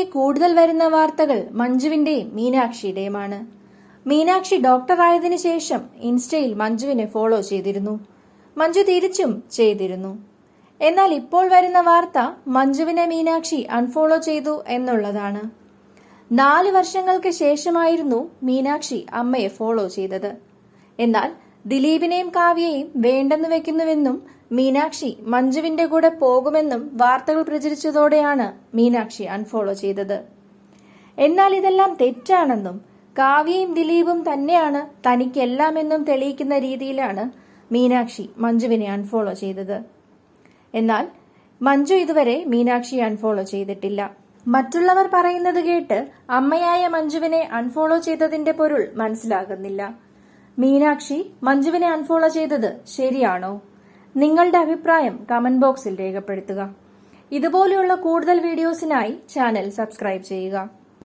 അടുത്തിടെയായി കൂടുതൽ വരുന്ന വാർത്തകൾ മഞ്ജുവിന്റെയും മീനാക്ഷിയുടെയുമാണ്. മീനാക്ഷി ഡോക്ടറായതിനു ശേഷം ഇൻസ്റ്റയിൽ മഞ്ജുവിനെ ഫോളോ ചെയ്തിരുന്നു. മഞ്ജു തിരിച്ചും ചെയ്തിരുന്നു. എന്നാൽ ഇപ്പോൾ വരുന്ന വാർത്ത മഞ്ജുവിനെ മീനാക്ഷി അൺഫോളോ ചെയ്തു എന്നുള്ളതാണ്. നാല് വർഷങ്ങൾക്ക് ശേഷമായിരുന്നു മീനാക്ഷി അമ്മയെ ഫോളോ ചെയ്തത്. എന്നാൽ ദിലീപിനെയും കാവ്യയെയും വേണ്ടെന്ന് വെക്കുന്നുവെന്നും മീനാക്ഷി മഞ്ജുവിന്റെ കൂടെ പോകുമെന്നും വാർത്തകൾ പ്രചരിച്ചതോടെയാണ് മീനാക്ഷി അൺഫോളോ ചെയ്തത്. എന്നാൽ ഇതെല്ലാം തെറ്റാണെന്നും കാവ്യയും ദിലീപും തന്നെയാണ് തനിക്കെല്ലാമെന്നും തെളിയിക്കുന്ന രീതിയിലാണ് മീനാക്ഷി മഞ്ജുവിനെ അൺഫോളോ ചെയ്തത്. എന്നാൽ മഞ്ജു ഇതുവരെ മീനാക്ഷി അൺഫോളോ ചെയ്തിട്ടില്ല. മറ്റുള്ളവർ പറയുന്നത് കേട്ട് അമ്മയായ മഞ്ജുവിനെ അൺഫോളോ ചെയ്തതിന്റെ പൊരുൾ മനസ്സിലാകുന്നില്ല. മീനാക്ഷി മഞ്ജുവിനെ അൺഫോളോ ചെയ്തത് ശരിയാണോ? നിങ്ങളുടെ അഭിപ്രായം കമന്റ് ബോക്സിൽ രേഖപ്പെടുത്തുക. ഇതുപോലെയുള്ള കൂടുതൽ വീഡിയോസിനായി ചാനൽ സബ്സ്ക്രൈബ് ചെയ്യുക.